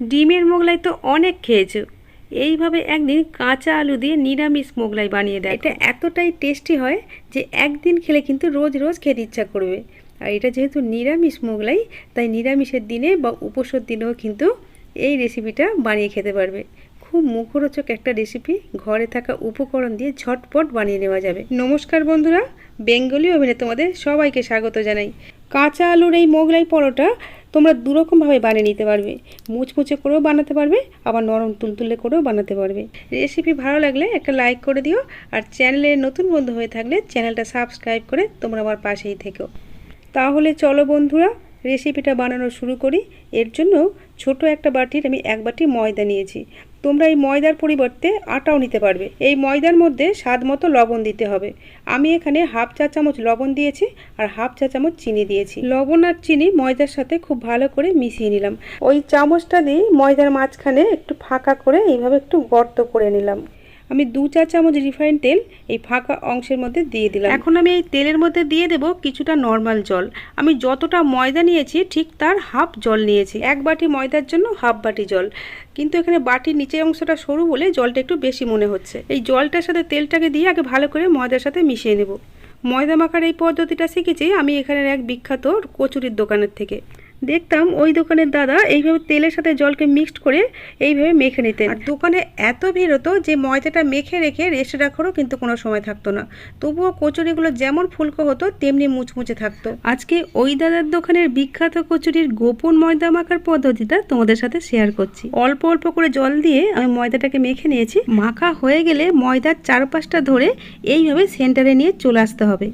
ডিমের মোগলাই তো অনেক খেয়েছো। এইভাবে একদিন কাঁচা আলু দিয়ে নিরামিষ মোগলাই বানিয়ে দেয় এটা এতটাই টেস্টি হয় যে একদিন খেলে কিন্তু রোজ রোজ খেতে ইচ্ছা করবে। আর এটা যেহেতু নিরামিষ মোগলাই, তাই নিরামিষের দিনে বা উপোসের দিনেও কিন্তু এই রেসিপিটা বানিয়ে খেতে পারবে। খুব মুখরোচক একটা রেসিপি ঘরে থাকা উপকরণ দিয়ে ঝটপট বানিয়ে নেওয়া যাবে। নমস্কার বন্ধুরা, বেঙ্গলি ওভেনে তোমাদের সবাইকে স্বাগত জানাই। কাঁচা আলুর এই মোগলাই পরোটা তোমরা দুরকমভাবে বানিয়ে নিতে পারবে। মুচমুচে করেও বানাতে পারবে, আবার নরম তুলতুলে করেও বানাতে পারবে। রেসিপি ভালো লাগলে একটা লাইক করে দিও, আর চ্যানেলে নতুন বন্ধু হয়ে থাকলে চ্যানেলটা সাবস্ক্রাইব করে তোমরা আমার পাশেই থেকো। তাহলে চলো বন্ধুরা, রেসিপিটা বানানো শুরু করি। এর জন্য ছোট একটা বাটির আমি এক বাটি ময়দা নিয়েছি। তোমরা এই ময়দার পরিবর্তে আটাও নিতে পারবে। এই ময়দার মধ্যে স্বাদ মতো লবণ দিতে হবে। আমি এখানে হাফ চা চামচ লবণ দিয়েছি আর হাফ চা চামচ চিনি দিয়েছি। লবণ আর চিনি ময়দার সাথে খুব ভালো করে মিশিয়ে নিলাম। ওই চামচটা দিয়ে ময়দার মাঝখানে একটু ফাঁকা করে এইভাবে একটু গর্ত করে নিলাম। আমি দু চা চামচ রিফাইন তেল এই ফাঁকা অংশের মধ্যে দিয়ে দিলাম। এখন আমি এই তেলের মধ্যে দিয়ে দেব কিছুটা নর্মাল জল। আমি যতটা ময়দা নিয়েছি, ঠিক তার হাফ জল নিয়েছি। এক বাটি ময়দার জন্য হাফ বাটি জল। কিন্তু এখানে বাটির নিচের অংশটা সরু বলে জলটা একটু বেশি মনে হচ্ছে। এই জলটার সাথে তেলটাকে দিয়ে আগে ভালো করে ময়দার সাথে মিশিয়ে নেব। ময়দা মাখার এই পদ্ধতিটা শিখেছি আমি এখানের এক বিখ্যাত কচুরির দোকানের থেকে। দেখতাম ওই দোকানের দাদা এইভাবে তেলের সাথে জলকে মিক্সড করে এইভাবে মেখে নিতেন। আর দোকানে এত ভিড় হতো যে ময়দাটা মেখে রেখে রেস্টে রাখারও কিন্তু কোনো সময় থাকতো না। তবুও কচুরিগুলো যেমন ফুলকো হতো তেমনি মুচমুচে থাকতো। আজকে ওই দাদার দোকানের বিখ্যাত কচুরির গোপন ময়দা মাখার পদ্ধতিটা তোমাদের সাথে শেয়ার করছি। অল্প অল্প করে জল দিয়ে আমি ময়দাটাকে মেখে নিয়েছি। মাখা হয়ে গেলে ময়দার চারপাশটা ধরে এইভাবে সেন্টারে নিয়ে চলে আসতে হবে।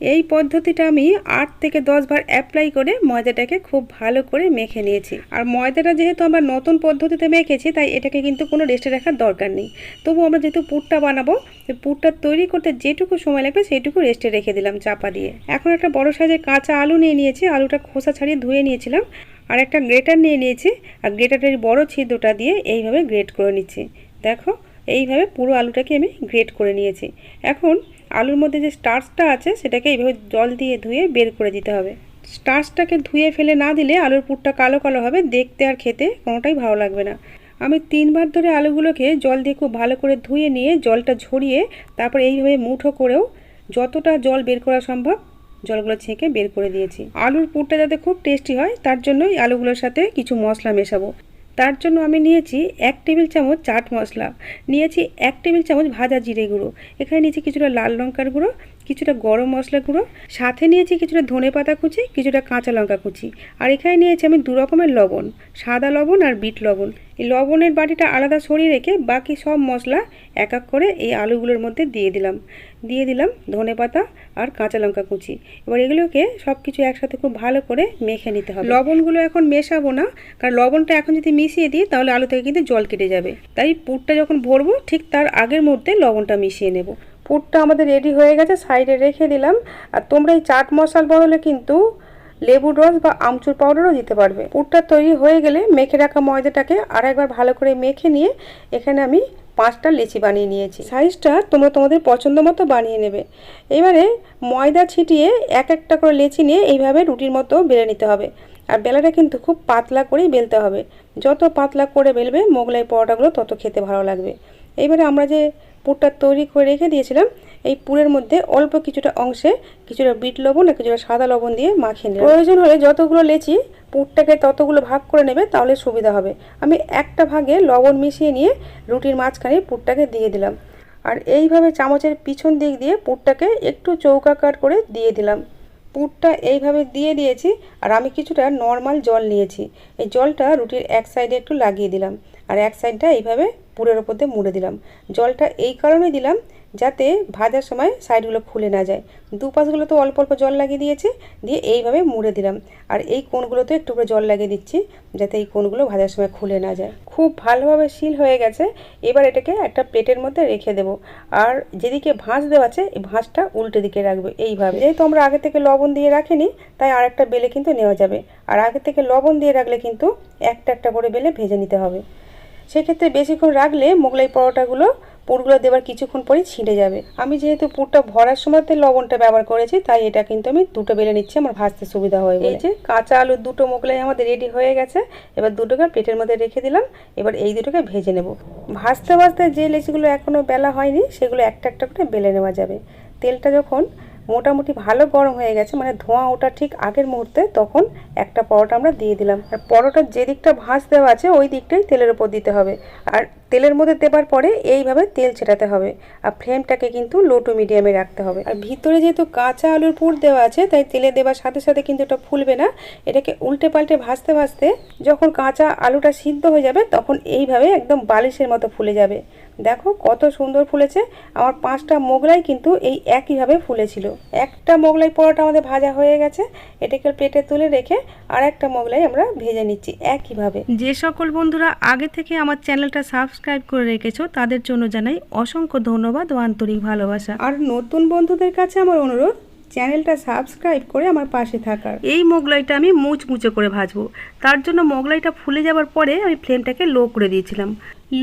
এই পদ্ধতিটা আমি আট থেকে দশ বার অ্যাপ্লাই করে ময়দাটাকে খুব ভালো করে মেখে নিয়েছি। আর ময়দাটা যেহেতু আমরা নতুন পদ্ধতিতে মেখেছি, তাই এটাকে কিন্তু কোনো রেস্টে রাখার দরকার নেই। তবু আমরা যেহেতু পুরটা বানাবো পুরটা তৈরি করতে যেটুকু সময় লাগবে সেইটুকু রেস্টে রেখে দিলাম চাপা দিয়ে। এখন একটা বড় সাইজের কাঁচা আলু নিয়ে নিয়েছি, আলুটা খোসা ছাড়িয়ে ধুয়ে নিয়েছিলাম। আর একটা গ্রেটার নিয়ে নিয়েছি, আর গ্রেটারের বড় ছিদ্রটা দিয়ে এইভাবে গ্রেট করে নিচ্ছি। দেখো, এইভাবে পুরো আলুটাকে আমি গ্রেট করে নিয়েছি। এখন আলুর মধ্যে যে স্টার্চটা আছে, সেটাকে এইভাবে জল দিয়ে ধুয়ে বের করে দিতে হবে। স্টার্চটাকে ধুয়ে ফেলে না দিলে আলুর পুরটা কালো কালো হবে, দেখতে আর খেতে কোনোটাই ভালো লাগবে না। আমি তিনবার ধরে আলুগুলোকে জল দিয়ে খুব ভালো করে ধুয়ে নিয়ে জলটা ঝরিয়ে তারপর এইভাবে মুঠো করেও যতটা জল বের করা সম্ভব জলগুলো ছেঁকে বের করে দিয়েছি। আলুর পুরটা যাতে খুব টেস্টি হয়, তার জন্যই আলুগুলোর সাথে কিছু মশলা মেশাবো। তার জন্য আমি নিয়েছি এক টেবিল চামচ চাট মশলা, নিয়েছি এক টেবিল চামচ ভাজা জিরে গুঁড়ো, এখানে নিয়েছি কিছুটা লাল লঙ্কার গুঁড়ো কিছুটা গরম মশলা গুঁড়ো, সাথে নিয়েছি কিছুটা ধনে পাতা কুচি, কিছুটা কাঁচা লঙ্কা কুচি। আর এখানে নিয়েছি আমি দু রকমের লবণ, সাদা লবণ আর বিট লবণ। এই লবণের বাটিটা আলাদা সরিয়ে রেখে বাকি সব মশলা এক এক করে এই আলুগুলোর মধ্যে দিয়ে দিলাম। দিয়ে দিলাম ধনে পাতা আর কাঁচা লঙ্কা কুচি। এবার এগুলোকে সব কিছু একসাথে খুব ভালো করে মেখে নিতে হবে। লবণগুলো এখন মেশাবো না, কারণ লবণটা এখন যদি মিশিয়ে দিই তাহলে আলু থেকে কিন্তু জল কেটে যাবে। তাই পুরটা যখন ভরবো, ঠিক তার আগের মধ্যে লবণটা মিশিয়ে নেব। পুরটা আমাদের রেডি হয়ে গেছে সাইডে রেখে দিলাম। আর তোমরা এই চাট মশাল বদলে কিন্তু লেবুর রস বা আমচুর পাউডারও দিতে পারবে। পুরটা তৈরি হয়ে গেলে মেখে রাখা ময়দাটাকে আর একবার ভালো করে মেখে নিয়ে এখানে আমি পাঁচটা লেচি বানিয়ে নিয়েছি। সাইজটা তোমরা তোমাদের পছন্দ মতো বানিয়ে নেবে। এবারে ময়দা ছিটিয়ে এক একটা করে লেচি নিয়ে এইভাবে রুটির মতো বেলে নিতে হবে। আর বেলাটা কিন্তু খুব পাতলা করেই বেলতে হবে। যত পাতলা করে বেলবে মোগলাই পরোটাগুলো তত খেতে ভালো লাগবে। এইবারে আমরা যে পুরটা তৈরি করে রেখে দিয়েছিলাম, এই পুরের মধ্যে অল্প কিছুটা অংশে কিছুটা বিট লবণ আর কিছুটা সাদা লবণ দিয়ে মাখিয়ে নেবে প্রয়োজন হলে যতগুলো লেচি পুরটাকে ততগুলো ভাগ করে নেবে তাহলে সুবিধা হবে। আমি একটা ভাগে লবণ মিশিয়ে নিয়ে রুটির মাঝখানে পুরটাকে দিয়ে দিলাম। আর এইভাবে চামচের পিছন দিক দিয়ে পুরটাকে একটু চৌকাকার করে দিয়ে দিলাম। পুরটা এইভাবে দিয়ে দিয়েছি আর আমি কিছুটা নর্মাল জল নিয়েছি। এই জলটা রুটির এক সাইডে একটু লাগিয়ে দিলাম। আর এক সাইডটা এইভাবে পুরের ওপর দিয়ে মুড়ে দিলাম। জলটা এই কারণে দিলাম যাতে ভাজার সময় সাইডগুলো খুলে না যায়। দুপাশগুলো তো অল্প অল্প জল লাগিয়ে দিয়েছি, দিয়ে এইভাবে মুড়ে দিলাম। আর এই কোণগুলোতে একটু করে জল লাগিয়ে দিচ্ছি যাতে এই কোণগুলো ভাজার সময় খুলে না যায়। খুব ভালোভাবে শিল হয়ে গেছে। এবার এটাকে একটা প্লেটের মধ্যে রেখে দেবো। আর যেদিকে ভাঁজ দেওয়া আছে, এই ভাঁজটা উল্টে দিকে রাখবে এইভাবে। যেহেতু আমরা আগে থেকে লবণ দিয়ে রাখিনি, তাই আর একটা বেলে কিন্তু নেওয়া যাবে। আর আগে থেকে লবণ দিয়ে রাখলে কিন্তু একটা একটা করে বেলে ভেজে নিতে হবে। সেক্ষেত্রে বেশিক্ষণ রাখলে মোগলাই পরোটাগুলো পুরগুলো দেওয়ার কিছুক্ষণ পরেই ছিঁড়ে যাবে। আমি যেহেতু পুরটা ভরার সময়তে লবণটা ব্যবহার করেছি, তাই এটা কিন্তু আমি দুটো বেলে নিচ্ছি, আমার ভাজতে সুবিধা হয় এই যে কাঁচা আলুর দুটো মোগলাই আমাদের রেডি হয়ে গেছে, এবার দুটোকে প্লেটের মধ্যে রেখে দিলাম, এবার এই দুটোকে ভেজে নেব। ভাজতে ভাজতে যে লেচিগুলো এখনও বেলা হয়নি, সেগুলো একটা একটা করে বেলে নেওয়া যাবে। তেলটা যখন মোটামুটি ভালো গরম হয়ে গেছে মানে ধোঁয়া ওটা ঠিক আগের মুহূর্তে, তখন একটা পরোটা আমরা দিয়ে দিলাম। আর পরোটার যে দিকটা ভাঁজ দেওয়া আছে, ওই দিকটাই তেলের উপর দিতে হবে। আর তেলের মধ্যে দেবার পরে এইভাবে তেল ছেটাতে হবে। আর ফ্লেমটাকে কিন্তু লো টু মিডিয়ামে রাখতে হবে। আর ভিতরে যেহেতু কাঁচা আলুর পুর দেওয়া আছে, তাই তেলে দেওয়ার সাথে সাথে কিন্তু এটা ফুলবে না। এটাকে উল্টে পাল্টে ভাজতে ভাজতে যখন কাঁচা আলুটা সিদ্ধ হয়ে যাবে, তখন এইভাবে একদম বালিশের মতো ফুলে যাবে। দেখো কত সুন্দর ফুলেছে। আমার পাঁচটা মোগলাই কিন্তু এই একইভাবে ফুলেছিল। একটা মোগলাই পরোটা আমাদের ভাজা হয়ে গেছে এটাকে প্লেটে তুলে রেখে আর একটা মোগলাই আমরা ভেজে নিচ্ছি একইভাবে। যে সকল বন্ধুরা আগে থেকে আমার চ্যানেলটা সাবস্ক্রাইব করে রেখেছো তাদের জন্য জানাই অসংখ্য ধন্যবাদ ও আন্তরিক ভালোবাসা। আর নতুন বন্ধুদের কাছে আমার অনুরোধ চ্যানেলটা সাবস্ক্রাইব করে আমার পাশে থাকার। এই মোগলাইটা আমি মুচমুচে করে ভাজবো। তার জন্য মোগলাইটা ফুলে যাওয়ার পরে আমি ফ্লেমটাকে লো করে দিয়েছিলাম।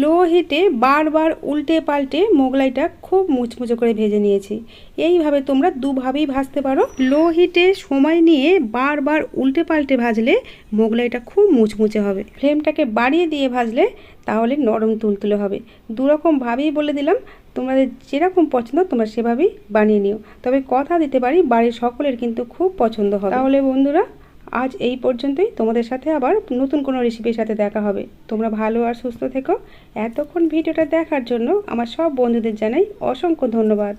লো হিটে বারবার উল্টে পাল্টে মোগলাইটা খুব মুচমুচে করে ভেজে নিয়েছি। এইভাবে তোমরা দুভাবেই ভাজতে পারো। লো হিটে সময় নিয়ে বারবার উল্টে পাল্টে ভাজলে মোগলাইটা খুব মুচমুচে হবে। ফ্লেমটাকে বাড়িয়ে দিয়ে ভাজলে তাহলে নরম তুলতুলে হবে। দুরকমভাবেই বলে দিলাম তোমাদের যেরকম পছন্দ, তোমরা সেভাবেই বানিয়ে নিও। তবে কথা দিতে পারি, বাড়ির সকলের কিন্তু খুব পছন্দ হবে। তাহলে বন্ধুরা, আজ এই পর্যন্তই। তোমাদের সাথে আবার নতুন কোনো রেসিপির সাথে দেখা হবে। তোমরা ভালো আর সুস্থ থেকো। এতক্ষণ ভিডিওটা দেখার জন্য আমার সব বন্ধুদের জানাই অসংখ্য ধন্যবাদ।